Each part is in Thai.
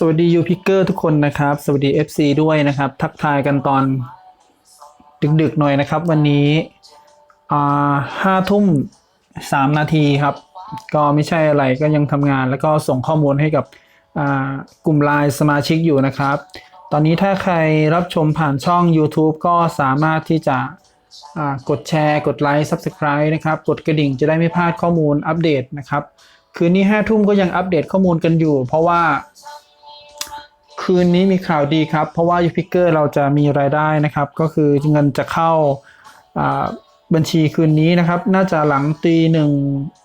สวัสดียูพิกเกอร์ทุกคนนะครับ สวัสดี FC ด้วยนะครับ ทักทายกันตอนดึกๆหน่อยนะครับ วันนี้ห้าทุ่มสามนาทีครับ ก็ไม่ใช่อะไรก็ยังทำงานแล้วก็ส่งข้อมูลให้กับกลุ่มไลน์สมาชิกอยู่นะครับ ตอนนี้ถ้าใครรับชมผ่านช่อง YouTube ก็สามารถที่จะกดแชร์กดไลค์ Subscribe นะครับ กดกระดิ่งจะได้ไม่พลาดข้อมูลอัปเดตนะครับ คืนนี้ห้าทุ่มก็ยังอัปเดตข้อมูลกันอยู่ เพราะว่า คืนนี้มีข่าวดีครับ เพราะว่ายูพิกเกอร์เราจะมีรายได้นะครับ ก็คือเงินจะเข้าอ่าบัญชีคืนนี้นะครับ น่าจะหลังตีหนึ่ง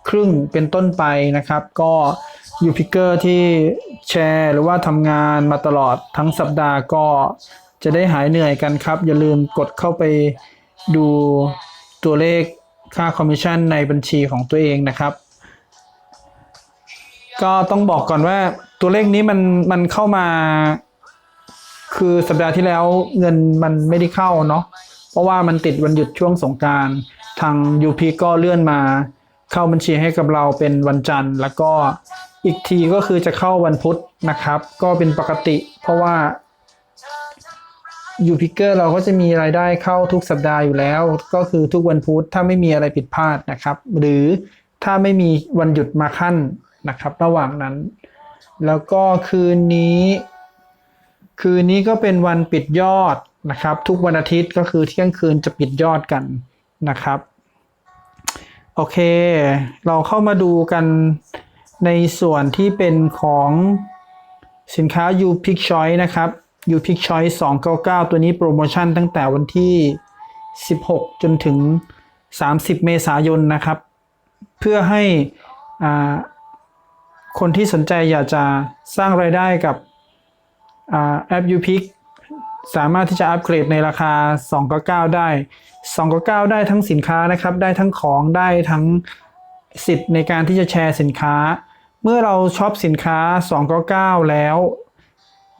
ครึ่งเป็นต้นไปนะครับ ก็ยูพิกเกอร์ที่แชร์ หรือว่าทำงานมาตลอดทั้งสัปดาห์ก็จะได้หายเหนื่อยกันครับ อย่าลืมกดเข้าไปดูตัวเลขค่าคอมมิชชั่นในบัญชีของตัวเองนะครับ ก็ต้องบอกก่อนว่า ตัวเลขนี้มันมันเข้ามา คือสัปดาห์ที่แล้วเงินมันไม่ได้เข้าเนาะเพราะว่ามันติดวันหยุดช่วงสงการทาง UP ก็เลื่อนมา เข้าบัญชีให้กับเราเป็นวันจันทร์ แล้วก็อีกทีก็คือจะเข้าวันพุธนะครับ ก็เป็นปกติ เพราะว่ายูพิกเกอร์เราก็จะมีรายได้เข้าทุกสัปดาห์อยู่แล้ว ก็คือทุกวันพุธถ้าไม่มีอะไรผิดพลาดนะครับ หรือถ้าไม่มีวันหยุดมาขั้นนะครับ ระหว่างนั้น แล้วก็คืนนี้ คืนนี้ก็เป็นวันปิดยอดนะครับ ทุกวันอาทิตย์ก็คือเที่ยงคืนจะปิดยอดกันนะครับ โอเค เราเข้ามาดูกันในส่วนที่เป็นของสินค้า U Pick Choice นะครับ U Pick Choice 299 ตัวนี้โปรโมชั่นตั้งแต่วันที่ 16 จนถึง 30 เมษายนนะครับ เพื่อให้อ่า คนที่สนใจอยากจะสร้างรายได้กับอแอป UPick สามารถที่จะอัปเกรดในราคา299ได้299ได้ทั้งสินค้านะครับ ได้ทั้งของได้ทั้งสิทธิ์ในการที่จะแชร์สินค้า เมื่อเราช็อปสินค้า299แล้ว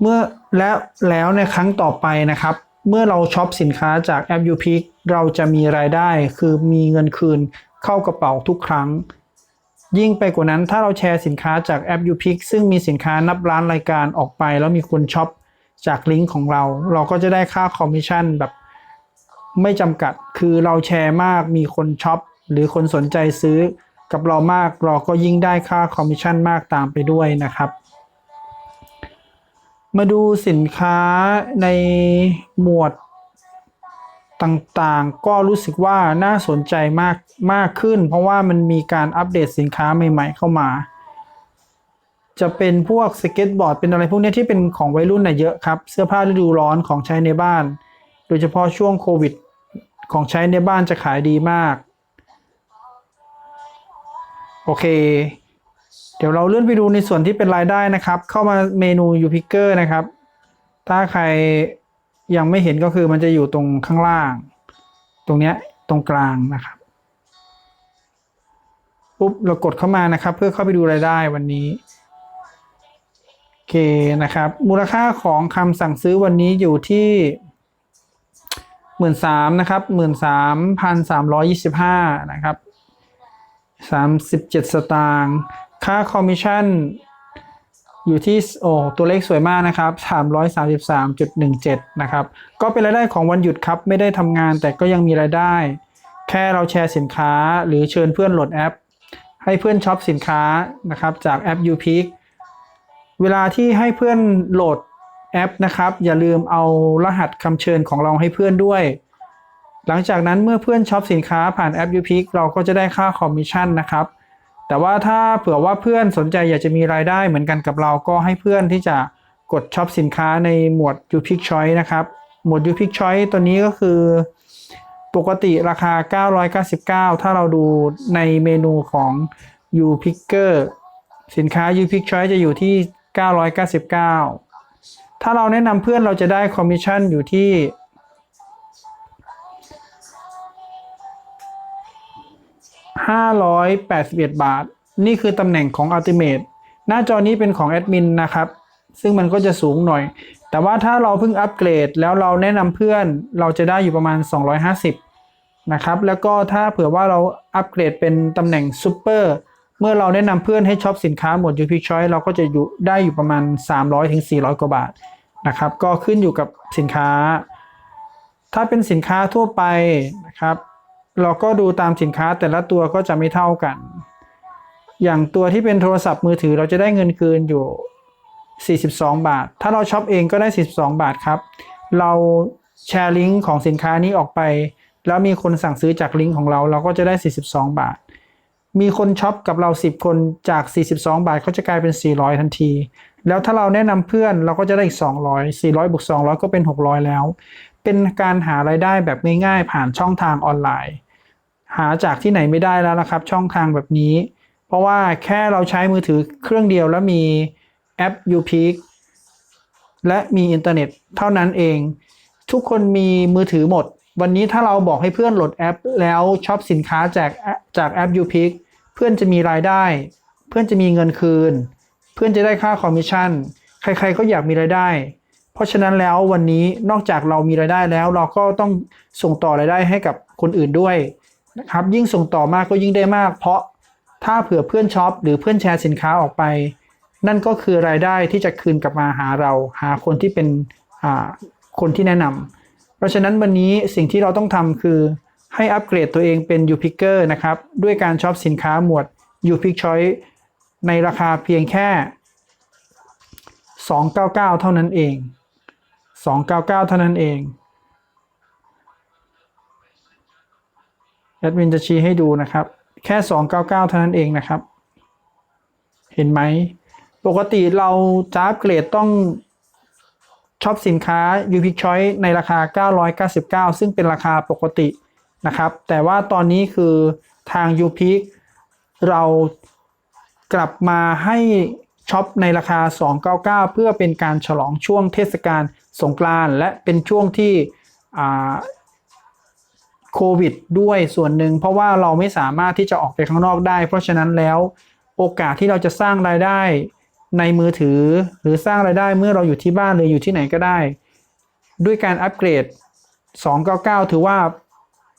เมื่อแล้วแล้วในครั้งต่อไปนะครับ เมื่อเราช็อปสินค้าจากแอป UPick เราจะมีรายได้คือมีเงินคืนเข้ากระเป๋าทุกครั้ง ยิ่งไปกว่านั้นถ้าเราแชร์สินค้าจากแอป u p i c ซึ่งมีสินค้านับล้านรายการออกไป แล้วมีคนช็อปจากลิงก์ของเรา เราก็จะได้ค่าคอมมิชชั่นแบบไม่จำกัดคือเราแชร์มากมีคนช็อปหรือคนสนใจซื้อกับเรามากเราก็ยิ่งได้ค่าคอมมิชชั่นมากตามไปด้วยนะครับ มาดูสินค้าในหมวด ต่างๆ ก็รู้สึกว่าน่าสนใจมากมากขึ้น เพราะว่ามันมีการอัปเดตสินค้าใหม่ ๆ เข้ามา จะเป็นพวกสเก็ตบอร์ดเป็นอะไรพวกนี้ที่เป็นของวัยรุ่นน่ะเยอะครับ เสื้อผ้าฤดูร้อนของใช้ในบ้าน โดยเฉพาะช่วงโควิด ของใช้ในบ้านจะขายดีมาก โอเค เดี๋ยวเราเลื่อนไปดูในส่วนที่เป็นรายได้นะครับ เข้ามาเมนู u p i c k e r นะครับ ถ้าใคร ยังไม่เห็นก็คือมันจะอยู่ตรงข้างล่าง ตรงเนี้ยตรงกลางนะครับปุ๊บเรากดเข้ามานะครับ เพื่อเข้าไปดูรายได้วันนี้โอเคนะครับ มูลค่าของคำสั่งซื้อวันนี้อยู่ที่หมื่นสามนะครับหมื่นสามพันสามร้อยยี่สิบห้านะครับสามสิบเจ็ดสตางค์ค่าคอมมิชชั่น อยู่ที่โอ้ตัวเลขสวยมากนะครับ 333.17 นะครับ ก็เป็นรายได้ของวันหยุดครับ ไม่ได้ทำงานแต่ก็ยังมีรายได้ แค่เราแชร์สินค้าหรือเชิญเพื่อนโหลดแอป ให้เพื่อนช็อปสินค้านะครับจากแอป u p i c เวลาที่ให้เพื่อนโหลดแอปนะครับ อย่าลืมเอารหัสคำเชิญของเราให้เพื่อนด้วย หลังจากนั้นเมื่อเพื่อนช็อปสินค้าผ่านแอป u p i c เราก็จะได้ค่าคอมมิชชั่นนะครับ แต่ว่าถ้าเผื่อว่าเพื่อนสนใจอยากจะมีรายได้เหมือนกันกับเราก็ให้เพื่อนที่จะกดช็อปสินค้าในหมวด u p i c Choice นะครับ หมวด u p i c Choice ตัวนี้ก็คือปกติราคา 999 ถ้าเราดูในเมนูของ u p i c k e r สินค้า u p i c Choice จะอยู่ที่ 999 ถ้าเราแนะนำเพื่อนเราจะได้คอมมิชชั่นอยู่ที่ 581 บาท นี่คือตำแหน่งของ Ultimate หน้าจอนี้เป็นของแอดมินนะครับ ซึ่งมันก็จะสูงหน่อย แต่ว่าถ้าเราเพิ่งอัปเกรด แล้วเราแนะนำเพื่อนเราจะได้อยู่ประมาณ 250 นะครับ แล้วก็ถ้าเผื่อว่าเราอัปเกรดเป็นตำแหน่ง Super เมื่อเราแนะนำเพื่อนให้ช็อปสินค้าหมวด UP Choice เราก็จะอยู่ได้อยู่ประมาณ300ถึง400 กว่าบาทนะครับ ก็ขึ้นอยู่กับสินค้า ถ้าเป็นสินค้าทั่วไปนะครับ เราก็ดูตามสินค้าแต่ละตัวก็จะไม่เท่ากัน อย่างตัวที่เป็นโทรศัพท์มือถือเราจะได้เงินคืนอยู่ 42 บาท ถ้าเราช็อปเองก็ได้ 42 บาทครับ เราแชร์ลิงก์ของสินค้านี้ออกไป แล้วมีคนสั่งซื้อจากลิงก์ของเราเราก็จะได้ 42 บาท มีคนช็อปกับเรา 10 คนจาก 42 บาทเขาจะกลายเป็น 400 ทันที แล้วถ้าเราแนะนำเพื่อนเราก็จะได้อีก 200 400บวก200 ก็เป็น 600 แล้ว เป็นการหารายได้แบบง่ายๆ ผ่านช่องทางออนไลน์ หาจากที่ไหนไม่ได้แล้วนะครับ ช่องทางแบบนี้ เพราะว่าแค่เราใช้มือถือเครื่องเดียวแล้วมีแอป UPeak และมีอินเทอร์เน็ตเท่านั้นเอง ทุกคนมีมือถือหมด วันนี้ถ้าเราบอกให้เพื่อนโหลดแอป แล้วช็อปสินค้าจากจากแอป UPeak เพื่อนจะมีรายได้ เพื่อนจะมีเงินคืน เพื่อนจะได้ค่าคอมมิชชั่น ใครๆก็อยากมีรายได้ เพราะฉะนั้นแล้ววันนี้นอกจากเรามีรายได้แล้ว เราก็ต้องส่งต่อรายได้ให้กับคนอื่นด้วยนะครับยิ่งส่งต่อมากก็ยิ่งได้มาก เพราะถ้าเผื่อเพื่อนช็อปหรือเพื่อนแชร์สินค้าออกไป นั่นก็คือรายได้ที่จะคืนกลับมาหาเรา หาคนที่เป็นคนที่แนะนำเพราะฉะนั้นวันนี้สิ่งที่เราต้องทำคือให้อัปเกรดตัวเองเป็น u p i c k e r นะครับ ด้วยการช็อปสินค้าหมวด u p i c Choice ในราคาเพียงแค่ 299 เท่านั้นเอง 299 เท่านั้นเอง แอดมินจะชี้ให้ดูนะครับ แค่ 299 เท่านั้นเองนะครับ เห็นไหม ปกติเราจะอัปเกรดต้องช็อปสินค้า u p i c Choice ในราคา 999 ซึ่งเป็นราคาปกตินะครับ แต่ว่าตอนนี้คือทาง u p i c เรากลับมาให้ ช็อปในราคา 299 เพื่อเป็นการฉลองช่วงเทศกาลสงกรานต์และเป็นช่วงที่โควิดด้วยส่วนหนึ่ง เพราะว่าเราไม่สามารถที่จะออกไปข้างนอกได้ เพราะฉะนั้นแล้วโอกาสที่เราจะสร้างรายได้ในมือถือ หรือสร้างรายได้เมื่อเราอยู่ที่บ้านหรืออยู่ที่ไหนก็ได้ ด้วยการอัปเกรด 299 ถือว่า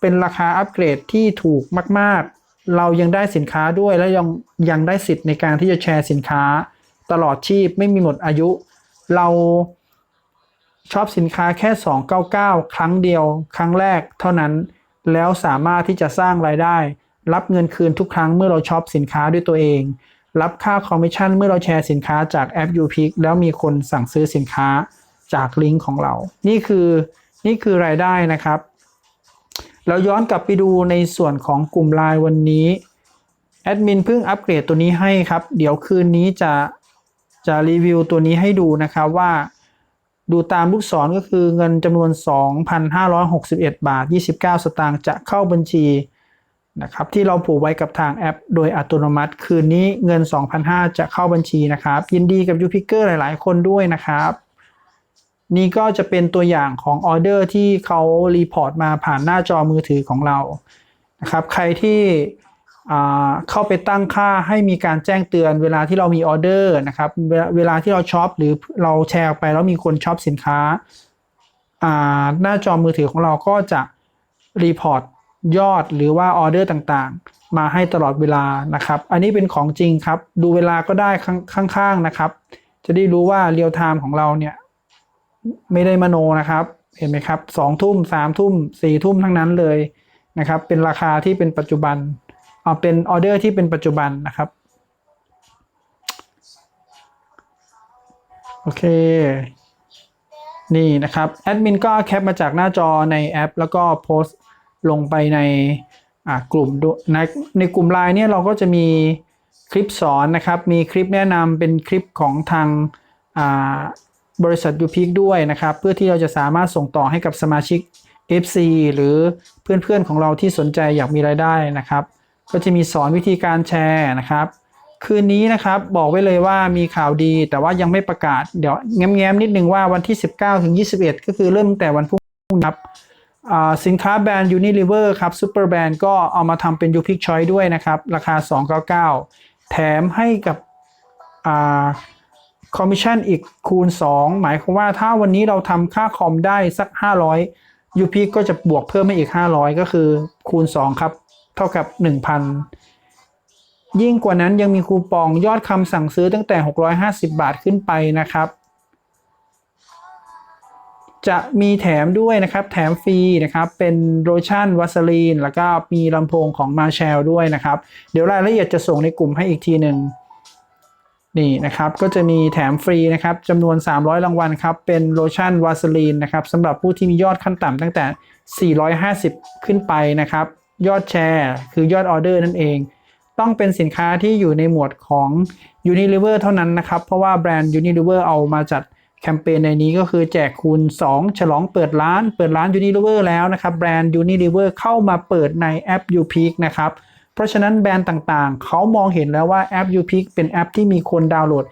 เป็นราคาอัปเกรดที่ถูกมาก ๆ เรายังได้สินค้าด้วยและยังยังได้สิทธิ์ในการที่จะแชร์สินค้า ตลอดชีพไม่มีหมดอายุ เราชอบสินค้าแค่ 299 ครั้งเดียว ครั้งแรกเท่านั้นแล้วสามารถที่จะสร้างรายได้ รับเงินคืนทุกครั้งเมื่อเราช็อปสินค้าด้วยตัวเอง รับค่าคอมมิชชั่นเมื่อเราแชร์สินค้าจากแอป u p i c แล้วมีคนสั่งซื้อสินค้าจากลิงก์ของเรา นี่คือนี่คือรายได้นะครับ เราย้อนกลับไปดูในส่วนของกลุ่มไลน์วันนี้แอดมินเพิ่งอัปเกรดตัวนี้ให้ครับ เดี๋ยวคืนนี้จะ จะรีวิวตัวนี้ให้ดูนะครับว่า ดูตามลูกศรก็คือเงินจำนวน 2,561 บาท 29 สตางค์จะเข้าบัญชีนะครับที่เราผูกไว้กับทางแอป โดยอัตโนมัติ คืนนี้เงิน 2,500 จะเข้าบัญชีนะครับ ยินดีกับยูพิกเกอร์หลาย ๆ คนด้วยนะครับ นี่ก็จะเป็นตัวอย่างของออเดอร์ที่เขารีพอร์ตมาผ่านหน้าจอมือถือของเรานะครับ ใครที่ เข้าไปตั้งค่าให้มีการแจ้งเตือนเวลาที่เรามีออเดอร์นะครับเวลาที่เราช็อปหรือเราแชร์ออกไปแล้วมีคนช็อปสินค้าาหน้าจอมือถือของเราก็จะรีพอร์ตยอดหรือว่าออเดอร์ต่างๆ มาให้ตลอดเวลานะครับ อันนี้เป็นของจริงครับ ดูเวลาก็ได้ข้างข้างๆนะครับ จะได้รู้ว่าเรียลไทม์ของเราเนี่ยไม่ได้มโนนะครับ เห็นไหมครับสองทุ่มสามทุ่มสี่ทุ่มทั้งนั้นเลยนะครับ เป็นราคาที่เป็นปัจจุบัน เอาเป็นออเดอร์ที่เป็นปัจจุบันนะครับ โอเค นี่นะครับ แอดมินก็แคปมาจากหน้าจอในแอป แล้วก็โพสต์ลงไปในกลุ่มด้วยในในกลุ่มไลน์เนี่ยเราก็จะมีคลิปสอนนะครับ มีคลิปแนะนำเป็นคลิปของทางบริษัทยูพิกด้วยนะครับ เพื่อที่เราจะสามารถส่งต่อให้กับสมาชิก FC หรือเพื่อนๆของเราที่สนใจอยากมีรายได้นะครับ ก็จะมีสอนวิธีการแชร์นะครับ คืนนี้นะครับบอกไว้เลยว่ามีข่าวดีแต่ว่ายังไม่ประกาศเดี๋ยวแง้มๆนิดนึงว่าวันที่ 19ถึง21 ก็คือเริ่มตั้งแต่วันพรุ่งนี้ครับสินค้าแบรนด์ Unilever ครับซูเปอร์แบรนด์ก็เอามาทำเป็น u p i c Choice ด้วยนะครับ ราคา 299 แถมให้กับคอมมิชชั่นอีกคูณ 2 หมายความว่าถ้าวันนี้เราทำค่าคอมได้สัก 500 u p ก็จะบวกเพิ่มมาอีก 500 ก็คือคูณ 2 ครับ เท่ากับ 1,000 ยิ่งกว่านั้นยังมีคูปองยอดคำสั่งซื้อตั้งแต่ 650 บาทขึ้นไปนะครับ จะมีแถมด้วยนะครับ แถมฟรีนะครับ เป็นโลชั่นวัสลีน แล้วก็มีลำโพงของมาแชลด้วยนะครับ เดี๋ยวรายละเอียดจะส่งในกลุ่มให้อีกทีหนึ่งนี่นะครับก็จะมีแถมฟรีนะครับจำนวน 300 รางวัลครับเป็นโลชั่นวาสลีนนะครับสำหรับผู้ที่มียอดขั้นต่ำตั้งแต่ 450 ขึ้นไปนะครับ ยอดแชร์ คือยอดออเดอร์นั่นเอง ต้องเป็นสินค้าที่อยู่ในหมวดของ Unilever เท่านั้นนะครับ เพราะว่าแบรนด์ Unilever เอามาจัดแคมเปญในนี้ก็คือแจกคูณ 2 ฉลองเปิดร้าน เปิดร้าน Unilever แล้วนะครับ แบรนด์ Unilever เข้ามาเปิดในแอป UPeak นะครับ เพราะฉะนั้นแบรนด์ต่างๆ เขามองเห็นแล้วว่าแอป UPeak เป็นแอปที่มีคนดาวน์โหลด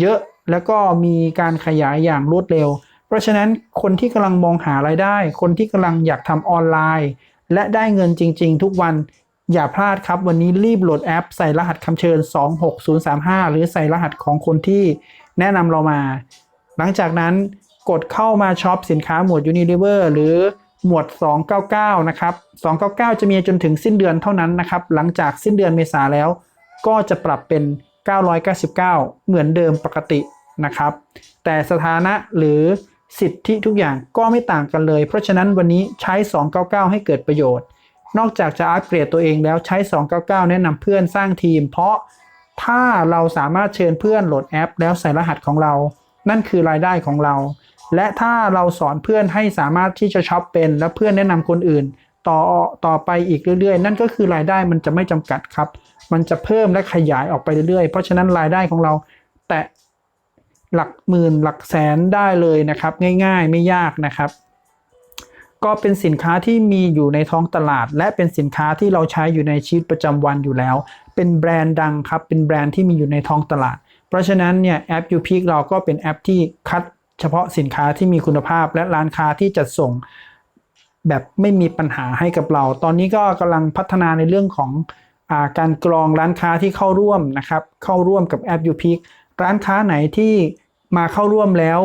เยอะแล้วก็มีการขยายอย่างรวดเร็ว เพราะฉะนั้นคนที่กำลังมองหารายได้ คนที่กำลังอยากทำออนไลน์ และได้เงินจริง ๆ ทุกวันอย่าพลาดครับ วันนี้รีบโหลดแอป ใส่รหัสคำเชิญ 26035 หรือใส่รหัสของคนที่แนะนำเรามา หลังจากนั้นกดเข้ามาช็อปสินค้าหมวด Unilever หรือหมวด 299 นะครับ 299 จะมีจนถึงสิ้นเดือนเท่านั้นนะครับ หลังจากสิ้นเดือนเมษาแล้ว ก็จะปรับเป็น 999 เหมือนเดิมปกตินะครับ แต่สถานะหรือ สิทธิทุกอย่างก็ไม่ต่างกันเลย เพราะฉะนั้นวันนี้ใช้ 299 ให้เกิดประโยชน์ นอกจากจะอัปเกรดตัวเองแล้วใช้ 299 แนะนำเพื่อนสร้างทีม เพราะถ้าเราสามารถเชิญเพื่อนโหลดแอป แล้วใส่รหัสของเรา นั่นคือรายได้ของเรา และถ้าเราสอนเพื่อนให้สามารถที่จะช็อปเป็นและเพื่อนแนะนำคนอื่น ต่อต่อไปอีกเรื่อยๆ นั่นก็คือรายได้มันจะไม่จำกัดครับ มันจะเพิ่มและขยายออกไปเรื่อยๆ เพราะฉะนั้นรายได้ของเรา แตะ หลักหมื่นหลักแสนได้เลยนะครับ ง่ายๆ ไม่ยากนะครับ ก็เป็นสินค้าที่มีอยู่ในท้องตลาด และเป็นสินค้าที่เราใช้อยู่ในชีวิตประจำวันอยู่แล้ว เป็นแบรนด์ดังครับ เป็นแบรนด์ที่มีอยู่ในท้องตลาด เพราะฉะนั้นเนี่ยแอป UPeak เราก็เป็นแอปที่คัดเฉพาะสินค้าที่มีคุณภาพและร้านค้าที่จัดส่งแบบไม่มีปัญหาให้กับเรา ตอนนี้ก็กำลังพัฒนาในเรื่องของอาการกรองร้านค้าที่เข้าร่วมนะครับ เข้าร่วมกับแอป UPeak ร้านค้าไหนที่มาเข้าร่วมแล้ว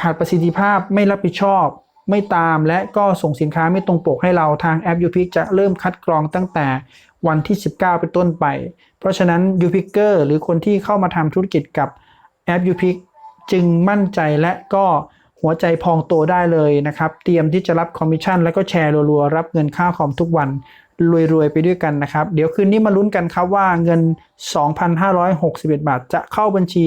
ขาดประสิทธิภาพไม่รับผิดชอบ ไม่ตามและก็ส่งสินค้าไม่ตรงปกให้เราทางแอป UPeak จะเริ่มคัดกรองตั้งแต่วันที่ 19 เป็นต้นไป เพราะฉะนั้น UPicker หรือคนที่เข้ามาทำธุรกิจกับแอป UPeak จึงมั่นใจและก็หัวใจพองโตได้เลยนะครับ เตรียมที่จะรับคอมมิชชั่น แล้วก็แชร์รัวๆรับเงินค่าคอมทุกวัน รวยๆ ไปด้วยกันนะครับ เดี๋ยวคืนนี้มาลุ้นกันครับว่าเงิน 2,561 บาทจะเข้าบัญชี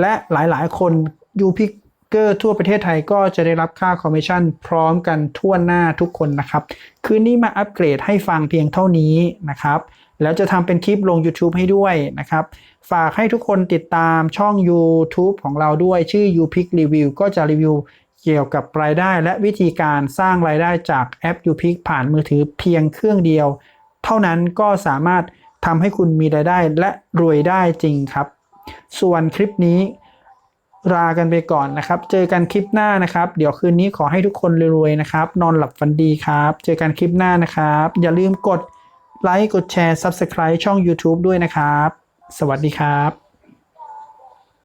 และหลายๆ คนยูพิกเกอร์ทั่วประเทศไทยก็จะได้รับค่าคอมมิชชั่นพร้อมกันทั่วหน้าทุกคนนะครับ คืนนี้มาอัปเกรดให้ฟังเพียงเท่านี้นะครับ แล้วจะทำเป็นคลิปลง YouTube ให้ด้วยนะครับ ฝากให้ทุกคนติดตามช่อง YouTube ของเราด้วยชื่อ UPick Review ก็จะรีวิว เกี่ยวกับรายได้และวิธีการสร้างรายได้จากแอป UPick ผ่านมือถือเพียงเครื่องเดียว เท่านั้นก็สามารถทำให้คุณมีรายได้และรวยได้จริงครับ ส่วนคลิปนี้ลากันไปก่อนนะครับ เจอกันคลิปหน้านะครับ เดี๋ยวคืนนี้ขอให้ทุกคนรวยๆนะครับ นอนหลับฝันดีครับ เจอกันคลิปหน้านะครับ อย่าลืมกดไลค์กดแชร์ Subscribe ช่อง YouTube ด้วยนะครับ สวัสดีครับ